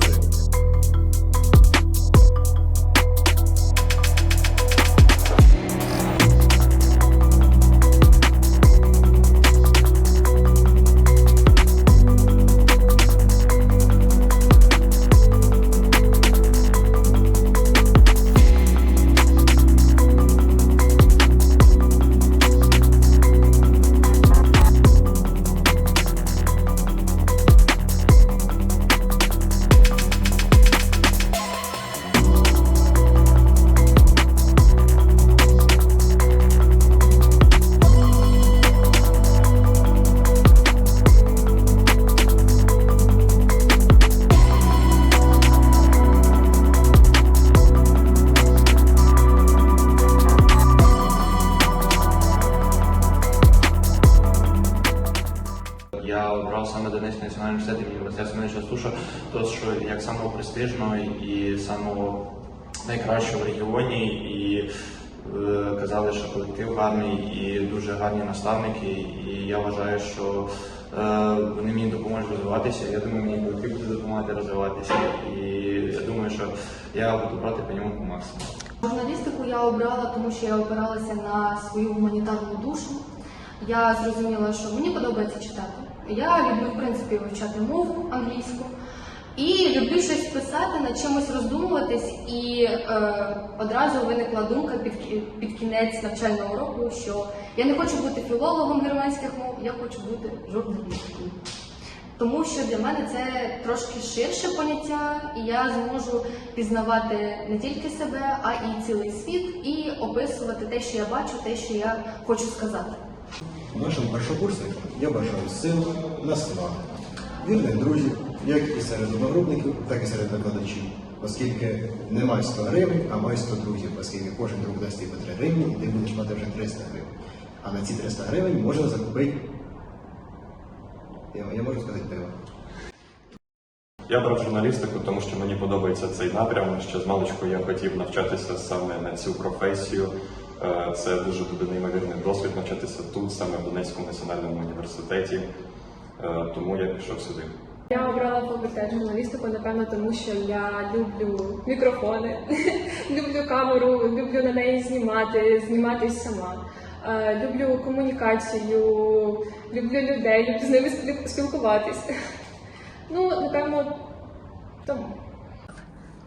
building. Національний університет імені мистецтва менеджера Суша, то що як самого престижного і самого найкращого в регіоні, і е, казали, що колектив гарний і дуже гарні наставники. І я вважаю, що е, вони мені допоможуть розвиватися. Я думаю, мені колектив буде допомагати розвиватися. І я думаю, що я буду брати по ньому по максимуму. Журналістику я обрала, тому що я опиралася на свою гуманітарну душу. Я зрозуміла, що мені подобається читати. Я люблю, в принципі, вивчати мову англійську і люблю щось писати, над чимось роздумуватись. І е, одразу виникла думка під, під кінець навчального року, що я не хочу бути філологом германських мов, я хочу бути журналісткою. Тому що для мене це трошки ширше поняття, і я зможу пізнавати не тільки себе, а і цілий світ, і описувати те, що я бачу, те, що я хочу сказати. Нашим першокурсникам я бажаю сил, наснаги, вірних друзів, як і серед одногрупників, так і серед викладачів, оскільки не май 100 гривень, а май 100 друзів, оскільки кожен друг дасть тобі 3 гривні, і ти будеш мати вже 300 гривень. А на ці 300 гривень можна закупити, я, я можу сказати, пиво. Я брав журналістику, тому що мені подобається цей напрям. Ще з маличку я хотів навчатися саме на цю професію. Е, Це дуже буде неймовірний досвід навчатися тут, саме в Донецькому національному університеті. Е, Тому я пішов сюди. Я обрала факультет журналістику, напевно, тому що я люблю мікрофони, люблю камеру, люблю на неї знімати, зніматись сама. Е, Люблю комунікацію, люблю людей, люблю з ними спіл- спілкуватись. Ну, напевно, тому.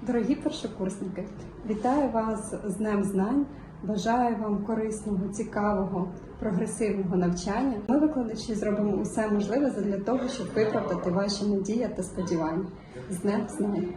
Дорогі першокурсники, вітаю вас з Днем знань. Бажаю вам корисного, цікавого, прогресивного навчання. Ми, викладачі, зробимо усе можливе для того, щоб виправдати ваші надії та сподівання. З Днем знань!